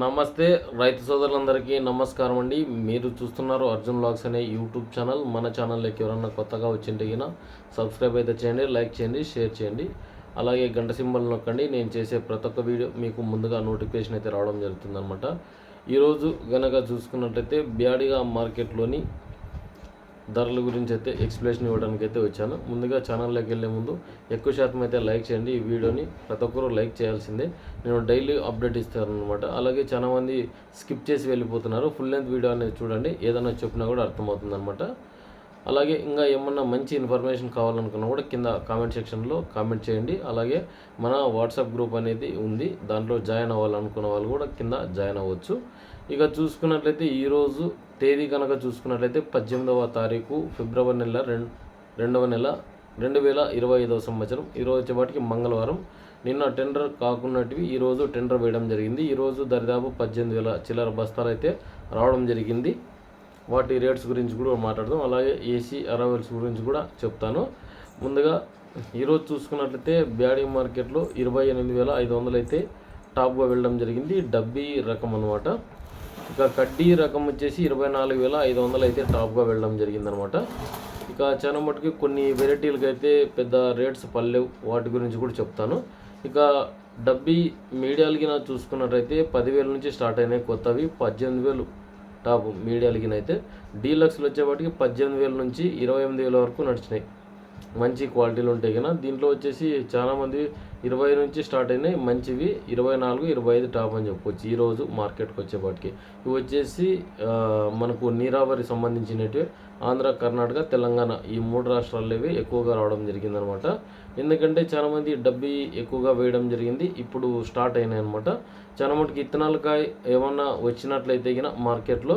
నమస్తే రైతు సోదరులందరికీ నమస్కారం అండి. మీరు చూస్తున్నారు అర్జున్ బ్లాగ్స్ అనే యూట్యూబ్ ఛానల్. మన ఛానల్లోకి ఎవరన్నా కొత్తగా వచ్చింటే గిన సబ్స్క్రైబ్ అయితే చేయండి లైక్ చేయండి షేర్ చేయండి. అలాగే గంట సింబల్ నొక్కండి. నేను చేసే ప్రతి ఒక్క వీడియో మీకు ముందుగా నోటిఫికేషన్ అయితే రావడం జరుగుతుందన్నమాట. ఈరోజు గనక చూసుకున్నట్లయితే బ్యాడిగా మార్కెట్లోని ధరల గురించి అయితే ఎక్స్ప్లెనేషన్ ఇవ్వడానికి అయితే వచ్చాను. ముందుగా ఛానల్లోకి వెళ్ళే ముందు ఎక్కువ శాతం అయితే లైక్ చేయండి. ఈ వీడియోని ప్రతి ఒక్కరూ లైక్ చేయాల్సిందే. నేను డైలీ అప్డేట్ ఇస్తాను అనమాట అలాగే చాలా మంది స్కిప్ చేసి వెళ్ళిపోతున్నారు. ఫుల్ లెంత్ వీడియో అనేది చూడండి. ఏదైనా చెప్పినా కూడా అర్థమవుతుంది అనమాట అలాగే ఇంకా ఏమన్నా మంచి ఇన్ఫర్మేషన్ కావాలనుకున్నా కూడా కింద కామెంట్ సెక్షన్లో కామెంట్ చేయండి. అలాగే మన వాట్సాప్ గ్రూప్ అనేది ఉంది. దాంట్లో జాయిన్ అవ్వాలనుకున్న వాళ్ళు కూడా కింద జాయిన్ అవ్వచ్చు. ఇక చూసుకున్నట్లయితే ఈరోజు తేదీ కనుక చూసుకున్నట్లయితే పద్దెనిమిదవ తారీఖు ఫిబ్రవరి నెల రెండు రెండవ నెల రెండు వేల ఇరవై ఐదవ సంవత్సరం ఈరోజు వచ్చేపాటికి మంగళవారం. నిన్న టెండర్ కాకున్నటివి ఈరోజు టెండర్ వేయడం జరిగింది. ఈరోజు దరిదాపు పద్దెనిమిది వేల చిల్లర బస్తాలు అయితే రావడం జరిగింది. వాటి రేట్స్ గురించి కూడా మాట్లాడదాం. అలాగే ఏసీ అరవల్స్ గురించి కూడా చెప్తాను. ముందుగా ఈరోజు చూసుకున్నట్లయితే బ్యాడీ మార్కెట్లో ఇరవై ఎనిమిది వేల ఐదు వందలు అయితే టాప్గా వెళ్ళడం జరిగింది. డబ్బీ రకం అనమాట ఇక కడ్డీ రకం వచ్చేసి ఇరవై నాలుగు వేల ఐదు వందలు అయితే టాప్గా వెళ్ళడం జరిగిందనమాట. ఇక చాలా మటుకు కొన్ని వెరైటీలకు అయితే పెద్ద రేట్స్ పల్లెవు వాటి గురించి కూడా చెప్తాను. ఇక డబ్బీ మీడియాలకి నా చూసుకున్నట్టయితే పదివేల నుంచి స్టార్ట్ అయినాయి కొత్తవి. పద్దెనిమిది వేలు టాప్ మీడియాలకి అయితే డీలక్స్లు వచ్చేవాటికి పద్దెనిమిది వేల నుంచి ఇరవై ఎనిమిది వేల వరకు నడిచినాయి. మంచి క్వాలిటీలు ఉంటాయి కదా. దీంట్లో వచ్చేసి చాలామంది ఇరవై నుంచి స్టార్ట్ అయినాయి మంచివి. ఇరవై నాలుగు ఇరవై ఐదు టాప్ అని చెప్పొచ్చు ఈరోజు మార్కెట్కి వచ్చేపాటికి. ఇవి వచ్చేసి మనకు నీరావరి సంబంధించినవి ఆంధ్ర కర్ణాటక తెలంగాణ ఈ మూడు రాష్ట్రాల్లో ఇవి ఎక్కువగా రావడం జరిగిందనమాట. ఎందుకంటే చాలామంది డబ్బీ ఎక్కువగా వేయడం జరిగింది. ఇప్పుడు స్టార్ట్ అయినాయి అనమాట. చాలా మటుకు ఇత్తనాలకాయ ఏమన్నా వచ్చినట్లయితే గిన మార్కెట్లో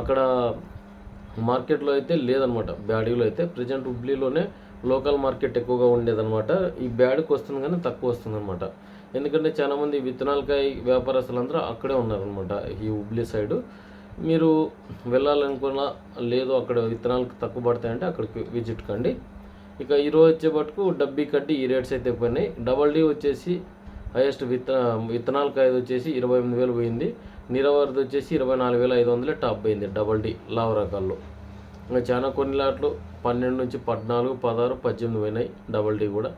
అక్కడ మార్కెట్లో అయితే లేదనమాట. బ్యాడీలో అయితే ప్రజెంట్ హుబ్లీలోనే లోకల్ మార్కెట్ ఎక్కువగా ఉండేదన్నమాట. ఈ బ్యాడ్కి వస్తుంది కానీ తక్కువ వస్తుందన్నమాట. ఎందుకంటే చాలామంది విత్తనాలకాయ వ్యాపారస్తులందరూ అక్కడే ఉన్నారనమాట ఈ హుబ్లీ సైడు. మీరు వెళ్ళాలనుకున్నా లేదు అక్కడ విత్తనాలకు తక్కువ పడతాయంటే అక్కడికి విజిట్ కండి. ఇక ఈరోజు వచ్చేపట్టుకు డబ్బీ కట్టి ఈ రేట్స్ అయితే పోయినాయి. డబల్ డీ వచ్చేసి హైయెస్ట్ విత్త విత్తనాలకాయది వచ్చేసి ఇరవై ఎనిమిది వేలు పోయింది. నీరవర్ది వచ్చేసి ఇరవై నాలుగు వేల ఐదు వందలే టాప్ పోయింది డబల్ డీ లావ్ రకాల్లో. ఇంకా చాలా కొన్ని లాట్లు పన్నెండు నుంచి పద్నాలుగు పదహారు పద్దెనిమిది పోయినాయి. డబల్ డీ కూడా.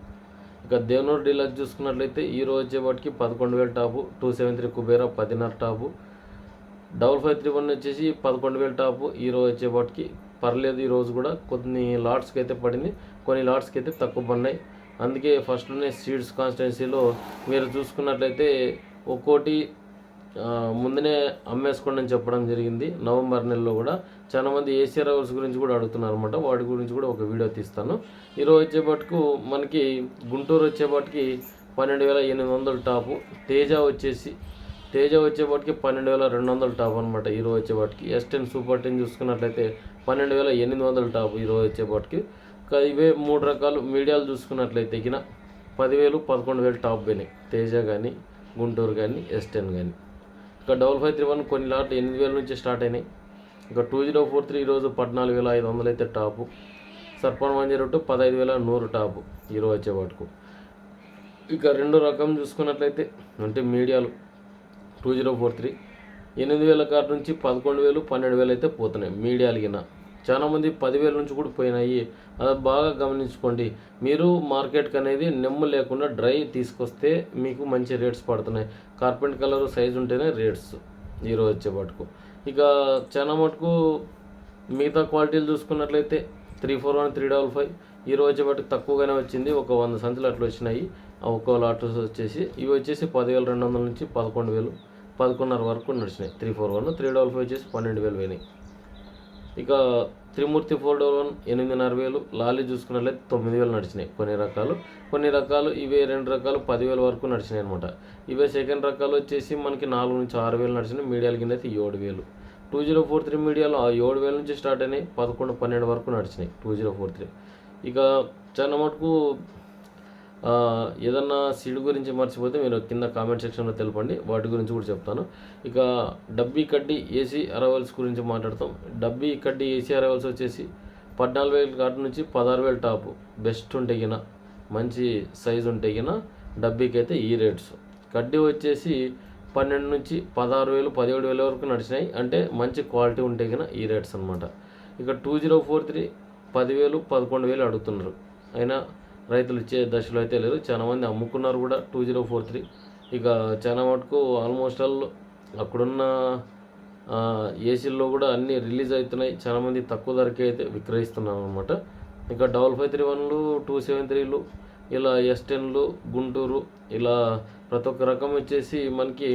ఇక దేవనూరు డీలక్స్ చూసుకున్నట్లయితే ఈ రోజు వచ్చేపాటికి పదకొండు వేల top two seven three Kubera పదిన్నర top. Double five three one వచ్చేసి పదకొండు వేల టాపు ఈ రోజు వచ్చేపాటికి పర్లేదు ఈ రోజు కూడా కొన్ని లాట్స్కి అయితే పడింది. కొన్ని లాట్స్కి అయితే తక్కువ పడినాయి. అందుకే ఫస్ట్లోనే సీడ్స్ కాన్స్టిట్యున్సీలో మీరు చూసుకున్నట్లయితే ఒక్కోటి ముందునే అమ్మేసుకోండి అని చెప్పడం జరిగింది. నవంబర్ నెలలో కూడా చాలా మంది ఏసీ రవర్స్ గురించి కూడా అడుగుతున్నారు అనమాట వాటి గురించి కూడా ఒక వీడియో తీస్తాను. ఈరోజు వచ్చేపాటుకు మనకి గుంటూరు వచ్చేపాటికి పన్నెండు వేల ఎనిమిది వందల టాపు. తేజ వచ్చేసి తేజ వచ్చేపాటికి పన్నెండు వేల రెండు వందల టాప్ అనమాట ఈరోజు వచ్చేపాటికి. ఎస్ టెన్ సూపర్ టెన్ చూసుకున్నట్లయితే పన్నెండు వేల ఎనిమిది వందల టాప్ ఈరోజు వచ్చేపాటికి. ఇవే మూడు రకాలు మీడియాలు చూసుకున్నట్లయితే కిన పదివేలు పదకొండు వేలు టాప్ పోయినాయి. తేజ కానీ గుంటూరు కానీ ఎస్ టెన్ కానీ ఇక డబల్ ఫైవ్ త్రీ వన్ కొన్ని లాట్లు ఎనిమిది వేల నుంచి స్టార్ట్ అయినాయి. ఇక టూ జీరో ఫోర్ త్రీ ఈరోజు పద్నాలుగు వేల ఐదు వందలు అయితే టాపు. సర్పన్ వన్ జీరో టూ పదహైదు వేల నూరు టాపు ఈరోజు వచ్చేపాటుకు ఇక రెండో రకం చూసుకున్నట్లయితే అంటే మీడియాలు టూ జీరో ఫోర్ త్రీ ఎనిమిది వేల కార్ నుంచి పదకొండు వేలు పన్నెండు వేలు అయితే పోతున్నాయి. మీడియాలు గిన చాలామంది పదివేల నుంచి కూడా పోయినాయి. అది బాగా గమనించుకోండి. మీరు మార్కెట్కి అనేది నెమ్ము లేకుండా డ్రై తీసుకొస్తే మీకు మంచి రేట్స్ పడుతున్నాయి. కార్పెంట్ కలర్ సైజ్ ఉంటేనే రేట్స్ ఈరోజు వచ్చేపాటుకు ఇక చాలా మటుకు మిగతా క్వాలిటీలు చూసుకున్నట్లయితే three four one three double five ఈ రోజు బట్టి తక్కువగానే వచ్చింది. ఒక వంద సంచులు అట్లా వచ్చినాయి. ఆ ఒక్కో లాట్ వచ్చేసి ఇవి వచ్చేసి పదివేల రెండు వందల నుంచి పదకొండు వేలు పదకొండున్నర వరకు నడిచినాయి. Three four one three double five వచ్చేసి పన్నెండు వేలు పోయినాయి. ఇక త్రిమూర్తి ఫోర్ వన్ ఎనిమిదిన్నర వేలు. లాలీ చూసుకున్నట్లయితే తొమ్మిది వేలు నడిచినాయి కొన్ని రకాలు. కొన్ని రకాలు ఇవే రెండు రకాలు పదివేల వరకు నడిచినాయి అనమాట ఇవే సెకండ్ రకాలు వచ్చేసి మనకి నాలుగు నుంచి ఆరు వేలు నడిచినాయి. మీడియాల కింద అయితే ఏడు వేలు. టూ జీరో ఫోర్ త్రీ మీడియాలో ఆ ఏడు వేల నుంచి స్టార్ట్ అయినాయి. పదకొండు పన్నెండు వరకు నడిచినాయి టూ జీరో ఫోర్ త్రీ. ఇక చాలా మటుకు ఏదన్నా సీడ్ గురించి మర్చిపోతే మీరు కింద కామెంట్ సెక్షన్లో తెలపండి. వాటి గురించి కూడా చెప్తాను. ఇక డబ్బీ కడ్డీ ఏసీ అరవల్స్ గురించి మాట్లాడతాం. డబ్బీ కడ్డీ ఏసీ అరవల్స్ వచ్చేసి పద్నాలుగు వేల కాటు నుంచి పదహారు వేల టాపు. బెస్ట్ ఉంటే గిన మంచి సైజు ఉంటే గిన డబ్బీకి అయితే ఈ రేట్స్. కడ్డీ వచ్చేసి పన్నెండు నుంచి పదహారు వేలు పదిహేడు వేల వరకు నడిచినాయి. అంటే మంచి క్వాలిటీ ఉంటే గిన ఈ రేట్స్ అనమాట ఇక టూ జీరో ఫోర్ త్రీ పదివేలు పదకొండు వేలు అడుగుతున్నారు. అయినా రైతులు ఇచ్చే దశలో అయితే లేరు. చాలా మంది అమ్ముకున్నారు కూడా టూ జీరో ఫోర్ త్రీ ఇక చాలా మటుకు ఆల్మోస్ట్ ఆల్ అక్కడున్న ఏసీల్లో కూడా అన్నీ రిలీజ్ అవుతున్నాయి. చాలా మంది తక్కువ ధరకే అయితే విక్రయిస్తున్నారు అనమాట ఇంకా డబల్ ఫైవ్ త్రీ వన్లు టూ సెవెన్ త్రీలు ఇలా ఎస్ టెన్లు గుంటూరు ఇలా ప్రతి ఒక్క రకం వచ్చేసి మనకి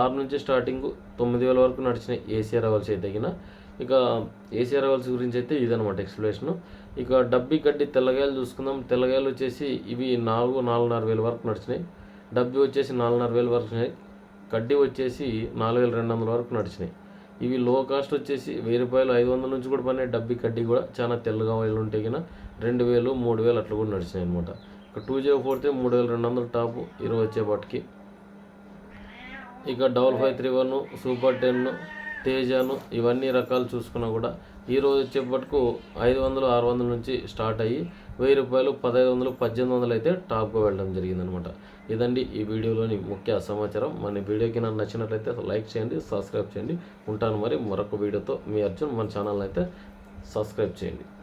ఆరు నుంచి స్టార్టింగ్ తొమ్మిది వేల వరకు నడిచినాయి. ఏసీ అరవల్స్ అయితే తగిన ఇక ఏసీ అరవల్స్ గురించి అయితే ఇదనమాట ఎక్స్ప్లెనేషన్ ఇక డబ్బి గడ్డి తెల్లగాయలు చూసుకుందాం. తెల్లగాయలు వచ్చేసి ఇవి నాలుగు నాలుగున్నర వేల వరకు నడిచినాయి. డబ్బి వచ్చేసి నాలుగున్నర వేల వరకు నడిచినాయి. కడ్డీ వచ్చేసి నాలుగు వేల రెండు వందల వరకు నడిచినాయి. ఇవి లో కాస్ట్ వచ్చేసి వెయ్యి రూపాయలు ఐదు వందల నుంచి కూడా పడినాయి. డబ్బి కడ్డీ కూడా చాలా తెల్లగా వాళ్ళు ఉంటే కన్నా రెండు వేలు మూడు వేలు అట్లా కూడా నడిచినాయి అనమాట ఇక టూ జీరో ఫోర్తే మూడు వేల రెండు వందలు టాపు ఇరవై వచ్చేపాటికి ఇక double five three one super ten తేజాను ఇవన్నీ రకాలు చూసుకున్నా కూడా ఈరోజు వచ్చేపటికు ఐదు వందలు ఆరు వందల నుంచి స్టార్ట్ అయ్యి వెయ్యి రూపాయలు పదహైదు వందలు పద్దెనిమిది వందలు అయితే టాప్గా వెళ్ళడం జరిగిందనమాట ఇదండి ఈ వీడియోలోని ముఖ్య సమాచారం. మన వీడియోకి నాకు నచ్చినట్లయితే లైక్ చేయండి సబ్స్క్రైబ్ చేయండి. ఉంటాను మరి మరొక వీడియోతో. మీ అర్జున్ మన ఛానల్ అయితే సబ్స్క్రైబ్ చేయండి.